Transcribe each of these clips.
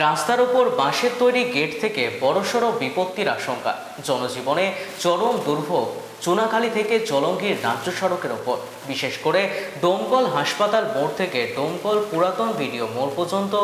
রাস্তার ওপর বাঁশের তৈরি গেট থেকে বড়সড় বিপত্তির আশঙ্কা। জনজীবনে চরম দুর্ভোগ, চুনাখালী থেকে জলঙ্গির রাজ্য সড়কের ওপর। বিশেষ করে ডোমকল হাসপাতাল মোড় থেকে ডোমকল পুরাতন ভিডিও মোড় পর্যন্ত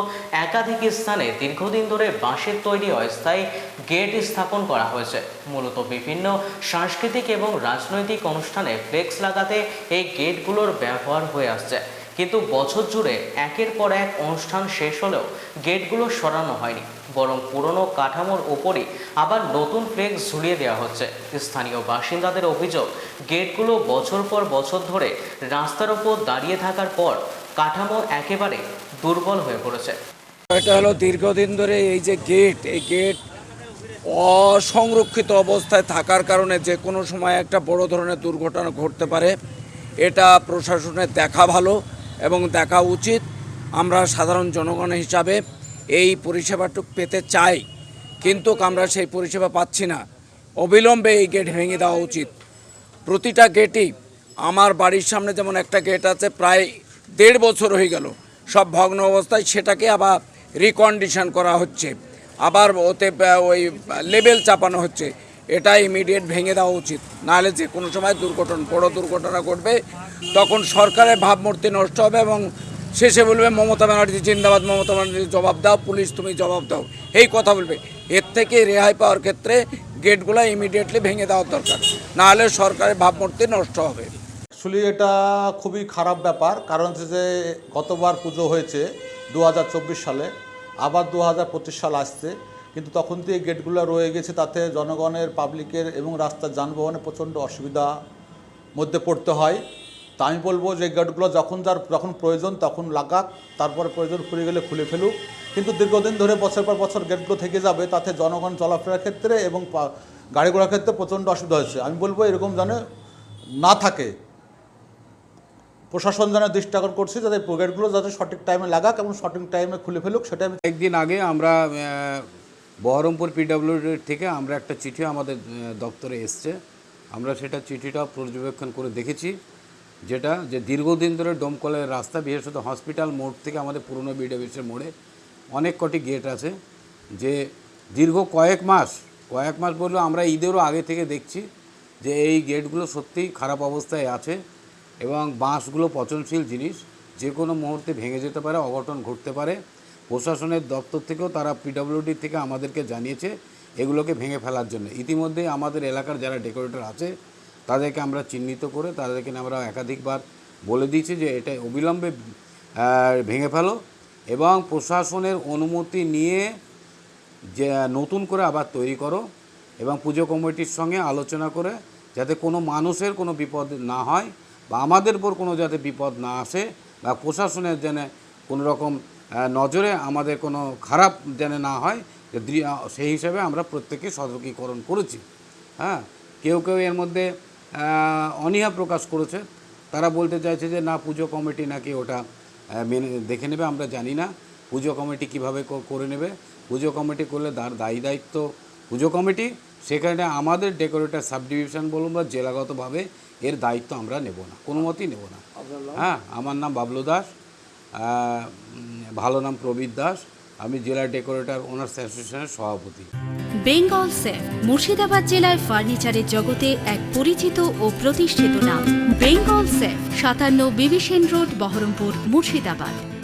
একাধিক স্থানে দীর্ঘদিন ধরে বাঁশের তৈরি অস্থায়ী গেট স্থাপন করা হয়েছে। মূলত বিভিন্ন সাংস্কৃতিক এবং রাজনৈতিক অনুষ্ঠানে ফ্লেক্স লাগাতে এই গেটগুলোর ব্যবহার হয়ে আসছে। কিন্তু বছর জুড়ে একের পর এক অনুষ্ঠান শেষ হলেও গেটগুলো সরানো হয়নি, বরং পুরনো কাঠামোর ওপরই আবার নতুন ফ্লেক্স ঝুলিয়ে দেওয়া হচ্ছে। স্থানীয় বাসিন্দাদের অভিযোগ, গেটগুলো বছর পর বছর ধরে রাস্তার ওপর দাঁড়িয়ে থাকার পর কাঠামো একেবারে দুর্বল হয়ে পড়েছে। এটা হলো দীর্ঘদিন ধরে এই যে গেট, এই গেট অসংরক্ষিত অবস্থায় থাকার কারণে যে কোনো সময় একটা বড় ধরনের দুর্ঘটনা ঘটতে পারে। এটা প্রশাসনের দেখা ভালো। এবং দেখা উচিত আমরা সাধারণ জনগণ হিসাবে এই পরিষেবাটুক পেতে চাই। কিন্তু আমরা সেই পরিষেবা পাচ্ছি না। অবিলম্বে এই গেট ভেঙে দেওয়া উচিত। প্রতিটা গেটই আমার বাড়ির সামনে যেমন একটা গেট আছে, প্রায় দেড় বছর হয়ে গেল। সব ভগ্ন অবস্থায় সেটাকে আবার রিকন্ডিশন করা হচ্ছে। আবার ওতে ওই, লেবেল চাপানো হচ্ছে। এটা ইমিডিয়েট ভেঙে দেওয়া উচিত। নাহলে যে কোনো সময় দুর্ঘটনা, বড় দুর্ঘটনা ঘটবে, তখন সরকারের ভাবমূর্তি নষ্ট হবে এবং শেষে বলবে, মমতা ব্যানার্জি জিন্দাবাদ, মমতা ব্যানার্জি জবাব দাও, পুলিশ তুমি জবাব দাও। এই কথা বলবে। এর থেকে রেহাই পাওয়ার ক্ষেত্রে গেটগুলো ইমিডিয়েটলি ভেঙে দেওয়ার দরকার। নাহলে সরকারের ভাবমূর্তি নষ্ট হবে। অ্যাকচুয়ালি এটা খুবই খারাপ ব্যাপার, কারণ হচ্ছে যে গতবার পুজো হয়েছে দু হাজার চব্বিশ সালে, আবার দু হাজার পঁচিশ সাল আসছে। কিন্তু তখন থেকে গেটগুলো রয়ে গেছে, তাতে জনগণের পাবলিকের এবং রাস্তার যানবাহনে প্রচণ্ড অসুবিধা মধ্যে পড়তে হয়। তা আমি বলব যে গেটগুলো যখন যার যখন প্রয়োজন তখন লাগাক, তারপরে প্রয়োজন খুলে গেলে খুলে ফেলুক। কিন্তু দীর্ঘদিন ধরে বছর পর বছর গেটগুলো থেকে যাবে, তাতে জনগণ চলাফেরার ক্ষেত্রে এবং গাড়ি ঘোড়ার ক্ষেত্রে প্রচণ্ড অসুবিধা হচ্ছে। আমি বলব এরকম যেন না থাকে। প্রশাসন যেন দৃষ্টি আকর্ষণ করছে যাতে গেটগুলো যাতে সঠিক টাইমে লাগাক এবং সঠিক টাইমে খুলে ফেলুক, সেটা আমি একদিন আগে আমরা বহরমপুর পিডাব্লিউডির থেকে আমরা একটা চিঠি আমাদের দপ্তরে এসছে। আমরা সেটা চিঠিটা পর্যবেক্ষণ করে দেখেছি, যেটা যে দীর্ঘদিন ধরে ডোমকলের রাস্তা, বিশেষত হসপিটাল মোড় থেকে আমাদের পুরনো বিডিওবিসের মোড়ে অনেক কটি গেট আছে, যে দীর্ঘ কয়েক মাস কয়েক মাস বললেও আমরা ঈদেরও আগে থেকে দেখছি যে এই গেটগুলো সত্যিই খারাপ অবস্থায় আছে এবং বাঁশগুলো পচনশীল জিনিস যে কোনো মুহূর্তে ভেঙে যেতে পারে, অঘটন ঘটতে পারে। প্রশাসনের দপ্তর থেকেও তারা পিডব্লিউডি থেকে আমাদেরকে জানিয়েছে এগুলোকে ভেঙে ফেলার জন্য। ইতিমধ্যেই আমাদের এলাকার যারা ডেকোরেটর আছে, তাদেরকে আমরা চিহ্নিত করে তাদেরকে আমরা একাধিকবার বলে দিয়েছি যে এটা অবিলম্বে ভেঙে ফেলো এবং প্রশাসনের অনুমতি নিয়ে যে, নতুন করে আবার তৈরি করো এবং পুজো কমিটির সঙ্গে আলোচনা করে যাতে কোনো মানুষের কোনো বিপদ না হয় বা আমাদের উপর কোনো যাতে বিপদ না আসে বা প্রশাসনের যেন কোনো রকম নজরে আমাদের কোনো খারাপ যেন না হয় সেই হিসাবে আমরা প্রত্যেকে সতর্কীকরণ করেছি। হ্যাঁ কেউ কেউ এর মধ্যে অনীহা প্রকাশ করেছে। তারা বলতে চাইছে যে না পুজো কমিটি নাকি ওটা মেনে দেখে নেবে আমরা জানি না। পুজো কমিটি কীভাবে করে নেবে? পুজো কমিটি করলে তার দায়ী দায়িত্ব পুজো কমিটি। সেখানে আমাদের ডেকোরেটর সাব ডিভিশন বলুন বা জেলাগতভাবে এর দায়িত্ব আমরা নেব না কোনো মতেই নেব না। হ্যাঁ আমার নাম বাবলু দাস। ভালো নাম প্রবীর দাস। আমি জেলা ডেকোরেটর, ওনার্স অ্যাসোসিয়েশনের সভাপতি। বেঙ্গল সেফ মুর্শিদাবাদ জেলায় ফার্নিচারের জগতে এক পরিচিত ও প্রতিষ্ঠিত নাম। বেঙ্গল সেফ সাতান্ন বিবিসেন রোড, বহরমপুর, মুর্শিদাবাদ।